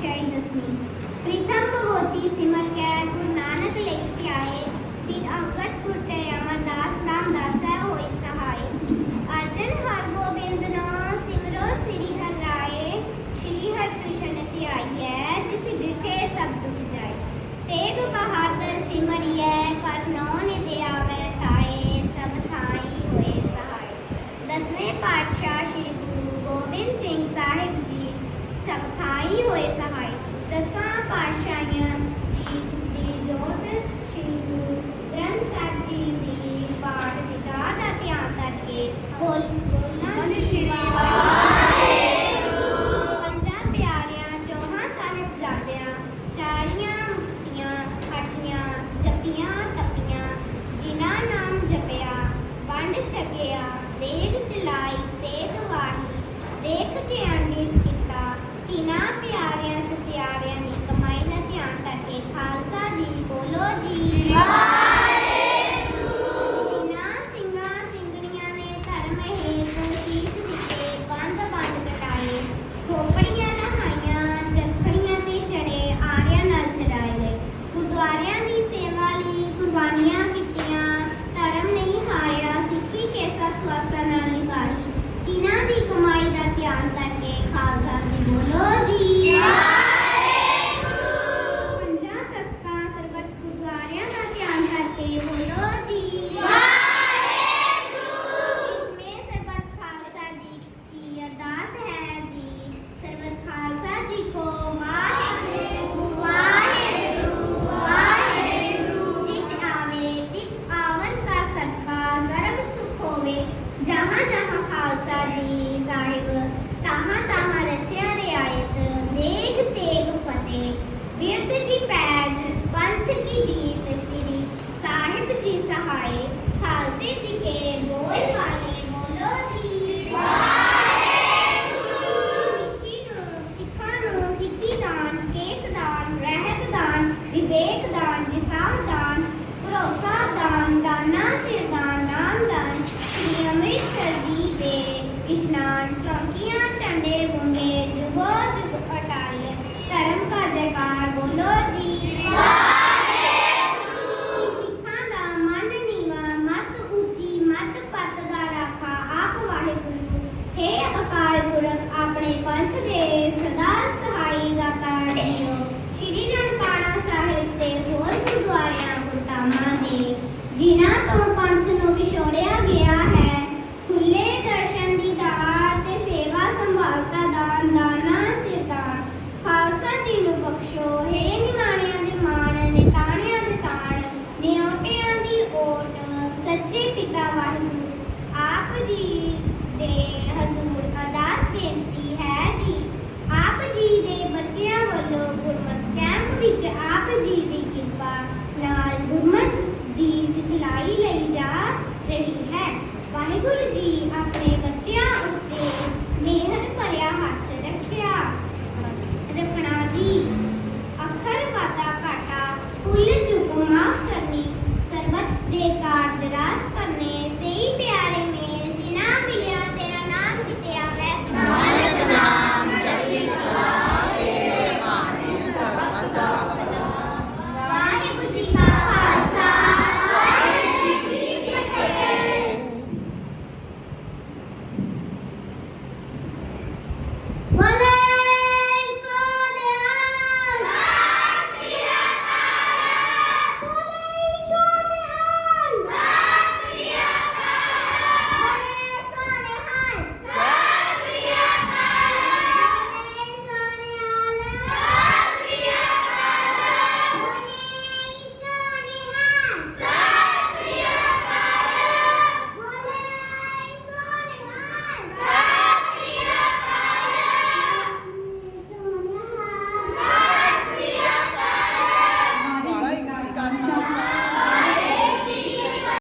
sharing this meal. Pritham ਸਭ ਹੋਏ ਸਹਾਈ ਦਸਾਂ ਪਾਤਸ਼ਾਹੀਆਂ ਜੀ ਦੀ ਜੋਤ ਸ੍ਰੀ ਗੁਰੂ ਗ੍ਰੰਥ ਸਾਹਿਬ ਜੀ ਦੀ ਪਾਠ ਵਿਦਾ ਦਾ ਧਿਆਨ ਕਰਕੇ ਬੋਲ ਬੋਲਣਾ ਬੋਲੇ ਸ਼੍ਰੀ ਪੰਜਾਂ ਪਿਆਰਿਆਂ ਚੌਹਾਂ ਸਾਹਿਬਜ਼ਾਦਿਆਂ ਚਾਲੀਆਂ ਮੁਕਤੀਆਂ ਅੱਠੀਆਂ ਜਪੀਆਂ ਤਪੀਆਂ ਜਿਨ੍ਹਾਂ ਨਾਮ ਜਪਿਆ ਵੰਡ ਛਕਿਆ ਦੇਗ ਚਲਾਈ ਤੇ ਜੀ ਸਹਾਏ ਖਾਲਸੇ ਜੀ ਕੇ ਬੋਲ ਵਾਲੇ ਬੋਲੋ ਜੀ ਸਿੱਖਾਂ ਨੂੰ ਸਿੱਖੀ ਦਾਨ ਕੇਸ ਦਾਨ ਰਹਿਤ ਦਾਨ ਵਿਵੇਕ ਦਾਨ ਨਿਸਾਬ ਦਾਨ ਭਰੋਸਾ ਦਾਨ ਦਾਨਾ ਸਿਰ ਦਾਨ ਨਾਮ ਦਾਨ ਸ੍ਰੀ ਅੰਮ੍ਰਿਤਸਰ ਜੀ ਦੇ ਇਸ਼ਨਾਨ ਚੌਕੀਆਂ ਅਕਾਲ ਪੁਰਖ ਆਪਣੇ ਪੰਥ ਦੇ ਸਦਾ ਸਹਾਈ ਦਾ ਜੀਓ ਸ਼੍ਰੀ ਨਨਕਾਣਾ ਸਾਹਿਬ ਤੇ ਹੋਰ ਗੁਰਦੁਆਰਿਆਂ ਗੁਰਧਾਮਾਂ ਦੇ, ਜਿਨ੍ਹਾਂ ਤੋਂ ਪੰਥ ਨੂੰ ਵਿਛੋੜਿਆ ਗਿਆ ਹੈ ਖੁੱਲੇ ਦਰਸ਼ਨ ਦੀ ਦਾਤ ਤੇ ਸੇਵਾ ਸੰਭਾਲਤਾ ਦਾਨ ਦਾਨਾ ਸਿਰਦਾਨ ਖਾਲਸਾ ਜੀ ਨੂੰ ਬਖਸ਼ੋ, ਹੇ ਨਿਮਾਣਿਆਂ ਦੇ ਮਾਣ, ਨਿਤਾਣਿਆਂ ਦੇ ਤਾਣ, ਨਿਉਟਿਆਂ ਦੀ ਓਟ, ਸੱਚੇ ਪਿਤਾ ਵਾਹਿਗੁਰੂ, ਆਪ ਜੀ ਦੇ ਹਜ਼ੂਰ ਅਰਦਾਸ ਬੇਨਤੀ ਹੈ ਜੀ ਆਪ ਜੀ ਦੇ ਬੱਚਿਆਂ ਵੱਲੋਂ ਗੁਰਮਤਿ ਕੈਂਪ ਵਿੱਚ ਆਪ ਜੀ ਦੀ ਕਿਰਪਾ ਨਾਲ ਗੁਰਮਤਿ ਦੀ ਸਿਖਲਾਈ ਲਈ ਜਾ ਰਹੀ ਹੈ। ਵਾਹਿਗੁਰੂ ਜੀ ਆਪਣੇ ਬੱਚਿਆਂ